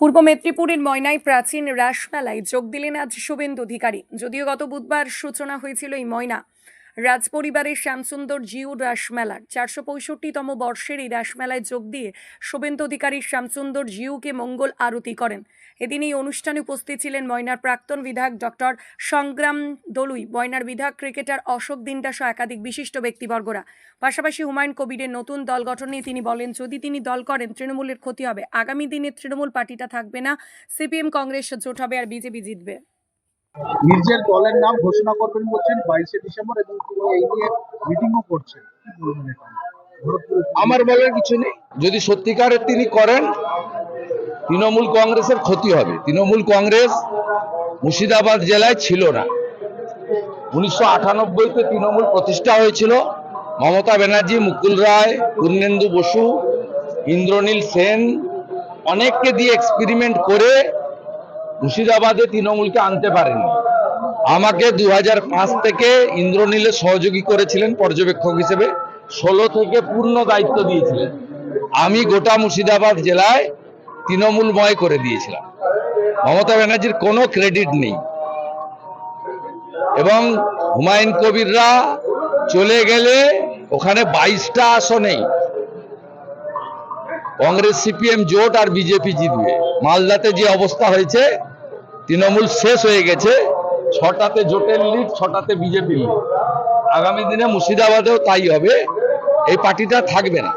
পূর্ব মেদিনীপুরের ময়নায় প্রাচীন রাসমেলায় যোগ দিলেন আজ শুভেন্দু অধিকারী। যদিও গত বুধবার সূচনা হয়েছিল এই ময়না। রাজপরিবারের শ্যামসুন্দর জিউ রাসমেলার চারশো পঁয়ষট্টিতম বর্ষের এই রাসমেলায় যোগ দিয়ে শুভেন্দু অধিকারী শ্যামসুন্দর জিউকে মঙ্গল আরতি করেন। এদিন এই অনুষ্ঠানে উপস্থিত ছিলেন ময়নার প্রাক্তন বিধায়ক ডক্টর সংগ্রাম দলুই, ময়নার বিধায়ক ক্রিকেটার অশোক দিনটা সহ একাধিক বিশিষ্ট ব্যক্তিবর্গরা। পাশাপাশি হুমায়ুন কবিরের নতুন দল গঠন নিয়ে তিনি বলেন, যদি তিনি দল করেন, তৃণমূলের ক্ষতি হবে। আগামী দিনে তৃণমূল পার্টিটা থাকবে না, সিপিএম, কংগ্রেস জোট হবে আর বিজেপি জিতবে। নিজের দলের নাম ঘোষণা করবেন বলছেন বাইশে ডিসেম্বর এবং তিনি এই নিয়ে মিটিংও করছেন। আমার বলার কিছু নেই। যদি সত্যিকারের তিনি করেন, তৃণমূল কংগ্রেসের ক্ষতি হবে। তৃণমূল কংগ্রেস মুর্শিদাবাদ জেলায় ছিল না। উনিশশো আটানব্বইতে তৃণমূল প্রতিষ্ঠা হয়েছিল। মমতা ব্যানার্জি, মুকুল রায়, পূর্ণেন্দু বসু, ইন্দ্রনীল সেন অনেককে দিয়ে এক্সপেরিমেন্ট করে মুর্শিদাবাদে তৃণমূলকে আনতে পারেননি আমাকে দু হাজার পাঁচ থেকে ইন্দ্রনীলের সহযোগী করেছিলেন পর্যবেক্ষক হিসেবে, ষোলো থেকে পূর্ণ দায়িত্ব দিয়েছিলেন। আমি গোটা মুর্শিদাবাদ জেলায় তৃণমূলময় করে দিয়েছিলাম। মমতা ব্যানার্জির কোনো ক্রেডিট নেই। এবং হুমায়ুন কবিররা চলে গেলে ওখানে বাইশটা আসনেই কংগ্রেস, সিপিএম জোট আর বিজেপি জিতবে। মালদাতে যে অবস্থা হয়েছে তৃণমূল শেষ হয়ে গেছে। ছটাতে জোটের লিগ ছটাতে বিজেপি লিগ আগামী দিনে মুর্শিদাবাদেও তাই হবে। এই পার্টিটা থাকবে না।